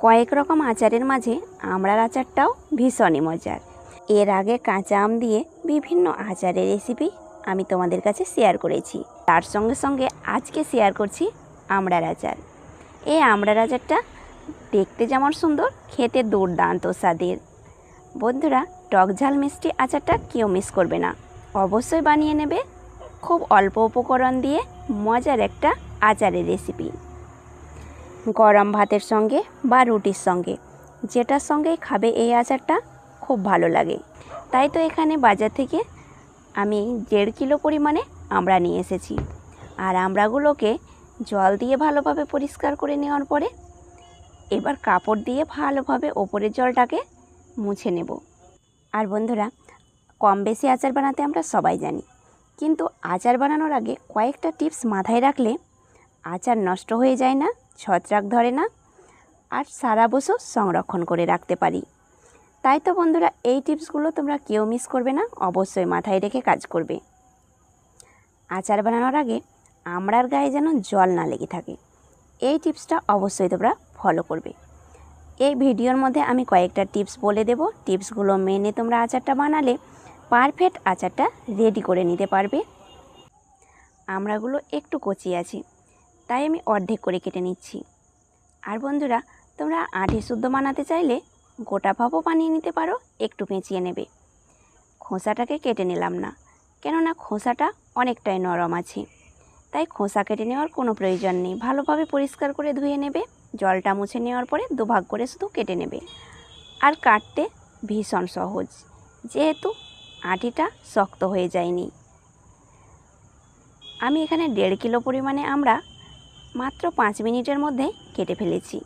কয়েক রকম আচারের মাঝে আমড়ার আচারটাও ভীষণই মজার। এর আগে কাঁচা আম দিয়ে বিভিন্ন আচারের রেসিপি আমি তোমাদের কাছে শেয়ার করেছি। তার সঙ্গে সঙ্গে আজকে শেয়ার করছি আমড়ার আচার। এই আমড়ার আচারটা দেখতে যেমন সুন্দর, খেতে দুর্দান্ত স্বাদের। বন্ধুরা, টক ঝাল মিষ্টি আচারটা কেউ মিস করবে না। অবশ্যই বানিয়ে নেবে। খুব অল্প উপকরণ দিয়ে মজার একটা আচারের রেসিপি। গরম ভাতের সঙ্গে বা রুটির সঙ্গে। যেটার সঙ্গেই খাবে এই আচারটা খুব ভালো লাগে। তাই তো এখানে বাজার থেকে আমি দেড় কিলো পরিমাণে আমরা নিয়ে এসেছি। আর আমড়াগুলোকে জল দিয়ে ভালোভাবে পরিষ্কার করে নেওয়ার পরে এবার কাপড় দিয়ে ভালোভাবে ওপরের জলটাকে মুছে নেব। আর বন্ধুরা, কম বেশি আচার বানাতে আমরা সবাই জানি। কিন্তু আচার বানানোর আগে কয়েকটা টিপস মাথায় রাখলে আচার নষ্ট হয়ে যায় না, ছত্রাক ধরে না, আর সারা বছর সংরক্ষণ করে রাখতে পারি। তাই তো বন্ধুরা, এই টিপসগুলো তোমরা কেউ মিস করবে না, অবশ্যই মাথায় রেখে কাজ করবে। আচার বানানোর আগে আমড়ার গায়ে যেন জল না লেগে থাকে, এই টিপসটা অবশ্যই তোমরা ফলো করবে। এই ভিডিওর মধ্যে আমি কয়েকটা টিপস বলে দেব। টিপসগুলো মেনে তোমরা আচারটা বানালে পারফেক্ট আচারটা রেডি করে নিতে পারবে। আমড়াগুলো একটু কচি আছে। তাই আমি অর্ধেক করে কেটে নিচ্ছি। আর বন্ধুরা, তোমরা আঁটি শুদ্ধ বানাতে চাইলে গোটা ভাবও বানিয়ে নিতে পারো, একটু পেঁচিয়ে নেবে। খোসাটাকে কেটে নিলাম না, কেননা খোসাটা অনেকটাই নরম আছে। তাই খোসা কেটে নেওয়ার কোনো প্রয়োজন নেই, ভালোভাবে পরিষ্কার করে ধুয়ে নেবে, জলটা মুছে নেওয়ার পরে দুভাগ করে শুধু কেটে নেবে। আর কাটতে ভীষণ সহজ, যেহেতু আটিটা শক্ত হয়ে যায়নি। আমি এখানে দেড় কিলো পরিমাণে আমরা মাত্র পাঁচ মিনিটের মধ্যে কেটে ফেলেছি।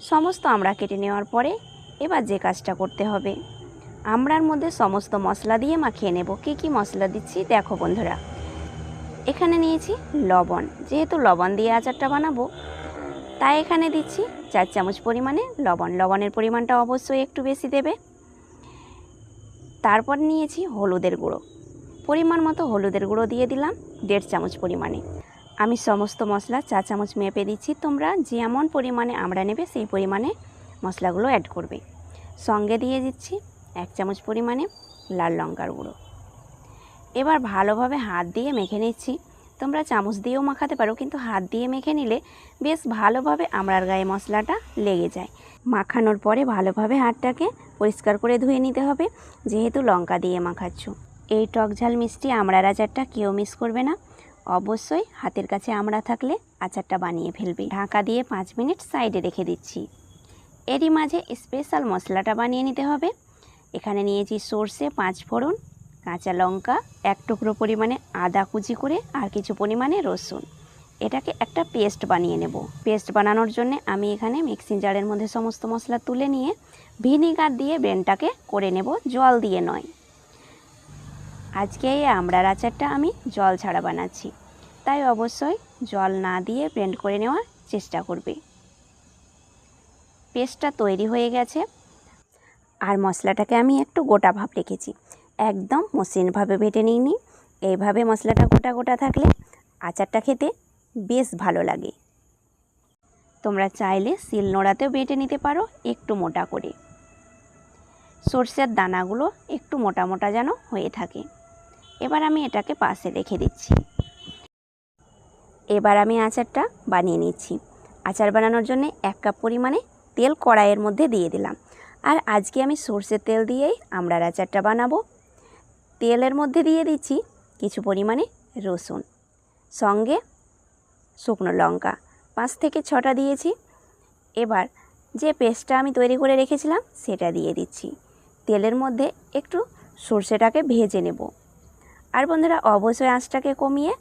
সমস্ত আমরা কেটে নেওয়ার পরে এবার যে কাজটা করতে হবে। আমরার মধ্যে সমস্ত মশলা দিয়ে মাখিয়ে নেব। কী কী মশলা দিচ্ছি দেখো বন্ধুরা। এখানে নিয়েছি লবণ। যেহেতু লবণ দিয়ে আচারটা বানাবো, তাই এখানে দিচ্ছি চার চামচ পরিমাণে লবণ। লবণের পরিমাণটা অবশ্যই একটু বেশি দেবে। তারপর নিয়েছি হলুদের গুঁড়ো। পরিমাণ মতো হলুদের গুঁড়ো দিয়ে দিলাম, দেড় চামচ পরিমাণে। আমি সমস্ত মশলা চা চামচ মেপে দিচ্ছি। তোমরা যেমন পরিমাণে আমরা নেবে, সেই পরিমাণে মশলাগুলো অ্যাড করবে। সঙ্গে দিয়ে দিচ্ছি এক চামচ পরিমাণে লাল লঙ্কার গুঁড়ো। এবার ভালোভাবে হাত দিয়ে মেখে নিচ্ছি। তোমরা চামচ দিয়েও মাখাতে পারো, কিন্তু হাত দিয়ে মেখে নিলে বেশ ভালোভাবে আমড়ার গায়ে মশলাটা লেগে যায়। মাখানোর পরে ভালোভাবে হাতটাকে পরিষ্কার করে ধুয়ে নিতে হবে, যেহেতু লঙ্কা দিয়ে মাখাচ্ছ। এই টক ঝাল মিষ্টি আমড়ার আচারটা কেউ মিস করবে না। অবশ্যই হাতের কাছে আমরা থাকলে আচারটা বানিয়ে ফেলবে। ঢাকা দিয়ে পাঁচ মিনিট সাইডে রেখে দিচ্ছি। এরই মাঝে স্পেশাল মশলাটা বানিয়ে নিতে হবে। এখানে নিয়েছি সর্ষে পাঁচ ফোড়ন, কাঁচা লঙ্কা, এক টুকরো পরিমাণে আদা কুচি করে আর কিছু পরিমাণে রসুন। এটাকে একটা পেস্ট বানিয়ে নেব। পেস্ট বানানোর জন্য আমি এখানে মিক্সিং জারের মধ্যে সমস্ত মশলা তুলে নিয়ে ভিনিগার দিয়ে ব্রেনটাকে করে নেব, জল দিয়ে নয়। আজকে এই আমড়ার আচারটা আমি জল ছাড়া বানাচ্ছি। তাই অবশ্যই জল না দিয়ে ব্লেন্ড করে নেওয়ার চেষ্টা করবে। পেস্টটা তৈরি হয়ে গেছে। আর মশলাটাকে আমি একটু গোটা ভাব রেখেছি। একদম মসৃণভাবে বেটে নিইনি। এইভাবে মশলাটা গোটা গোটা থাকলে আচারটা খেতে বেশ ভালো লাগে। তোমরা চাইলে শিল নোড়াতেও বেটে নিতে পারো একটু মোটা করে। সর্ষের দানাগুলো একটু মোটা মোটা যেন হয়ে থাকে। এবার আমি এটাকে পাশে রেখে দিচ্ছি। এবার আমি আচারটা বানিয়ে নিচ্ছি। আচার বানানোর জন্য এক কাপ পরিমাণে তেল কড়াইয়ের মধ্যে দিয়ে দিলাম। আর আজকে আমি সর্ষের তেল দিয়েই আমড়ার আচারটা বানাবো। তেলের মধ্যে দিয়ে দিচ্ছি কিছু পরিমাণে রসুন, সঙ্গে শুকনো লঙ্কা। পাঁচ থেকে ছটা দিয়েছি। এবার যে পেস্টটা আমি তৈরি করে রেখেছিলাম, সেটা দিয়ে দিচ্ছি। তেলের মধ্যে একটু সর্ষেটাকে ভেজে নেব। আর বন্ধুরা অবশ্যই আঁচটাকে কমিয়ে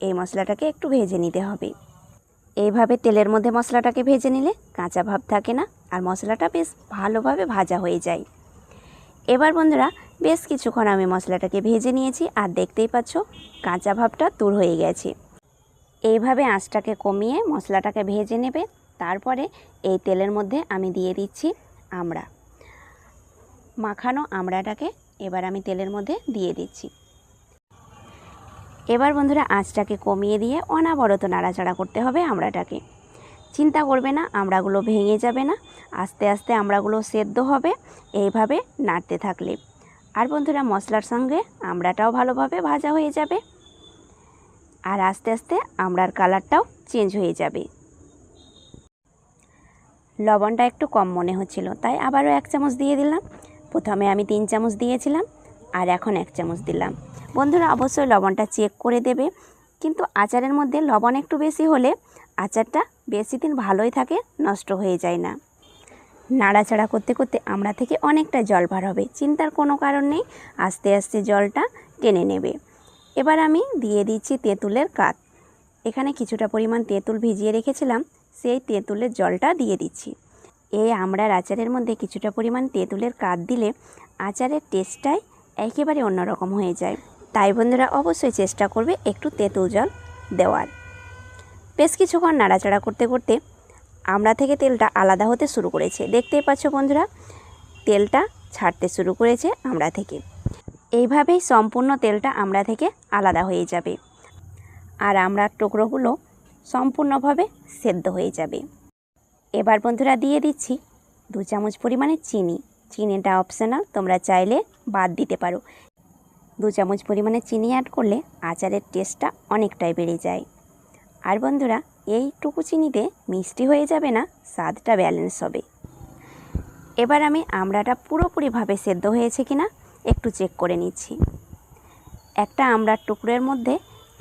এই মশলাটাকে একটু ভেজে নিতে হবে। এইভাবে তেলের মধ্যে মশলাটাকে ভেজে নিলে কাঁচা ভাব থাকে না আর মশলাটা বেশ ভালোভাবে ভাজা হয়ে যায়। এবার বন্ধুরা বেশ কিছুক্ষণ আমি মশলাটাকে ভেজে নিয়েছি আর দেখতেই পাচ্ছ কাঁচা ভাবটা দূর হয়ে গেছে। এইভাবে আঁচটাকে কমিয়ে মশলাটাকে ভেজে নেবে, তারপরে এই তেলের মধ্যে আমি দিয়ে দিচ্ছি আমড়া। মাখানো আমড়াটাকে এবার আমি তেলের মধ্যে দিয়ে দিচ্ছি। এবার বন্ধুরা আঁচটাকে কমিয়ে দিয়ে অনাবরত নাড়াচাড়া করতে হবে আমড়াটাকে। চিন্তা করবে না, আমড়াগুলো ভেঙে যাবে না, আস্তে আস্তে আমড়াগুলো সেদ্ধ হবে, এইভাবে নাড়তে থাকলে। আর বন্ধুরা মশলার সঙ্গে আমড়াটাও ভালোভাবে ভাজা হয়ে যাবে। আর আস্তে আস্তে আমড়ার কালারটাও চেঞ্জ হয়ে যাবে। লবণটা একটু কম মনে হচ্ছিল, তাই আবারও এক চামচ দিয়ে দিলাম। প্রথমে আমি তিন চামচ দিয়েছিলাম, আর এখন এক চামচ দিলাম। বন্ধুরা অবশ্যই লবণটা চেক করে দেবে। কিন্তু আচারের মধ্যে লবণ একটু বেশি হলে আচারটা বেশি দিন ভালোই থাকে, নষ্ট হয়ে যায় না। নাড়াচাড়া করতে করতে আমরা থেকে অনেকটা জল বার হবে, চিন্তার কোনো কারণ নেই, আস্তে আস্তে জলটা টেনে নেবে। এবার আমি দিয়ে দিচ্ছি তেঁতুলের কাত। এখানে কিছুটা পরিমাণ তেঁতুল ভিজিয়ে রেখেছিলাম, সেই তেঁতুলের জলটা দিয়ে দিচ্ছি। এই আমড়ার আচারের মধ্যে কিছুটা পরিমাণ তেঁতুলের কাত দিলে আচারের টেস্টটাই একেবারে অন্যরকম হয়ে যায়। তাই বন্ধুরা অবশ্যই চেষ্টা করবে একটু তেঁতুল জল দেওয়ার। বেশ কিছুক্ষণ নাড়াচাড়া করতে করতে আমড়া থেকে তেলটা আলাদা হতে শুরু করেছে। দেখতেই পাচ্ছ বন্ধুরা, তেলটা ছাড়তে শুরু করেছে আমড়া থেকে। এইভাবেই সম্পূর্ণ তেলটা আমড়া থেকে আলাদা হয়ে যাবে আর আমড়ার টুকরোগুলো সম্পূর্ণভাবে সেদ্ধ হয়ে যাবে। এবার বন্ধুরা দিয়ে দিচ্ছি দু চামচ পরিমাণে চিনি। চিনিটা অপশনাল তোমরা চাইলে বাদ দিতে পারো। দু চামচ পরিমাণে চিনি অ্যাড করলে আচারের টেস্টটা অনেকটাই বেড়ে যায়। আর বন্ধুরা, এইটুকু চিনিতে মিষ্টি হয়ে যাবে না, স্বাদটা ব্যালেন্স হবে। এবার আমি আমড়াটা পুরোপুরিভাবে সেদ্ধ হয়েছে কিনা একটু চেক করে নিচ্ছি। একটা আমড়ার টুকরোর মধ্যে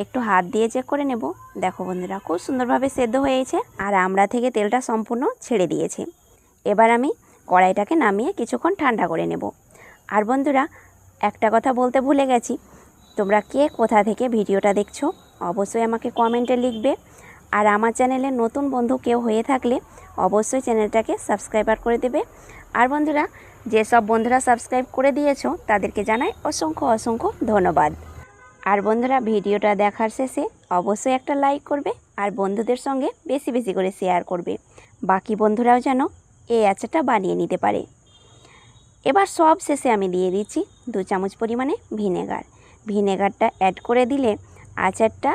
একটু হাত দিয়ে চেক করে নেব। দেখো বন্ধুরা, খুব সুন্দরভাবে সেদ্ধ হয়েছে আর আমড়া থেকে তেলটা সম্পূর্ণ ছেড়ে দিয়েছে। এবার আমি কড়াইটাকে নামিয়ে কিছুক্ষণ ঠান্ডা করে নেব। আর বন্ধুরা একটা কথা বলতে ভুলে গেছি। তোমরা কে, কোথা থেকে ভিডিওটা দেখছ, অবশ্যই আমাকে কমেন্টে লিখবে। আর আমার চ্যানেলে নতুন বন্ধু কেউ হয়ে থাকলে অবশ্যই চ্যানেলটাকে সাবস্ক্রাইবার করে দেবে। আর বন্ধুরা যেসব বন্ধুরা সাবস্ক্রাইব করে দিয়েছ, তাদেরকে জানাই অসংখ্য অসংখ্য ধন্যবাদ। আর বন্ধুরা, ভিডিওটা দেখার শেষে অবশ্যই একটা লাইক করবে আর বন্ধুদের সঙ্গে বেশি বেশি করে শেয়ার করবে। বাকি বন্ধুরাও যেন এই আচারটা বানিয়ে নিতে পারে। এবার সব শেষে আমি দিয়ে দিচ্ছি দু চামচ পরিমাণে ভিনেগার। ভিনেগারটা অ্যাড করে দিলে আচারটা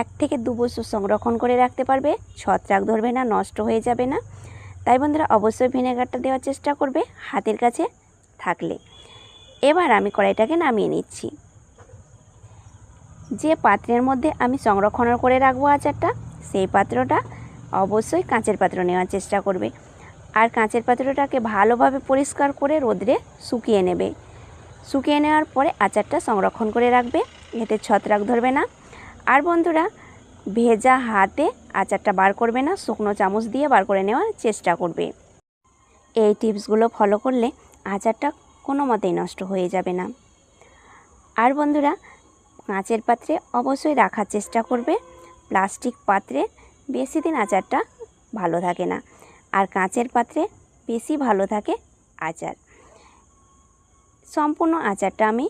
এক থেকে দু বছর সংরক্ষণ করে রাখতে পারবে, ছত্রাক ধরবে না, নষ্ট হয়ে যাবে না। তাই বন্ধুরা, অবশ্যই ভিনেগারটা দেওয়ার চেষ্টা করবে, হাতের কাছে থাকলে। এবার আমি কড়াইটাকে নামিয়ে নিচ্ছি। যে পাত্রের মধ্যে আমি সংরক্ষণ করে রাখব আচারটা, সেই পাত্রটা অবশ্যই কাঁচের পাত্র নেওয়ার চেষ্টা করবে। আর কাঁচের পাত্রটাকে ভালোভাবে পরিষ্কার করে রোদ্রে শুকিয়ে নেবে। শুকিয়ে নেওয়ার পরে আচারটা সংরক্ষণ করে রাখবে, এতে ছত্রাক ধরবে না। আর বন্ধুরা, ভেজা হাতে আচারটা বার করবে না, শুকনো চামচ দিয়ে বার করে নেওয়ার চেষ্টা করবে। এই টিপসগুলো ফলো করলে আচারটা কোনো মতেই নষ্ট হয়ে যাবে না। আর বন্ধুরা, কাঁচের পাত্রে অবশ্যই রাখার চেষ্টা করবে। প্লাস্টিক পাত্রে বেশি দিন আচারটা ভালো থাকে না। আর কাঁচের পাত্রে বেশি ভালো থাকে আচার। সম্পূর্ণ আচারটা আমি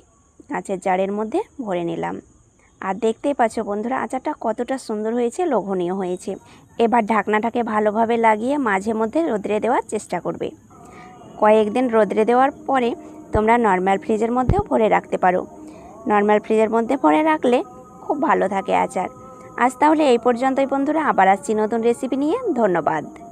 কাঁচের জারের মধ্যে ভরে নিলাম। আর দেখতেই পাচ্ছ বন্ধুরা, আচারটা কতটা সুন্দর হয়েছে, লোভনীয় হয়েছে। এবার ঢাকনাটাকে ভালোভাবে লাগিয়ে মাঝে মধ্যে রোদ্রে দেওয়ার চেষ্টা করবে। কয়েকদিন রোদ্রে দেওয়ার পরে তোমরা নর্মাল ফ্রিজের মধ্যেও ভরে রাখতে পারো। নর্মাল ফ্রিজের মধ্যে ভরে রাখলে খুব ভালো থাকে আচার। আজ তাহলে এই পর্যন্তই বন্ধুরা, আবার আসছি নতুন রেসিপি নিয়ে। ধন্যবাদ।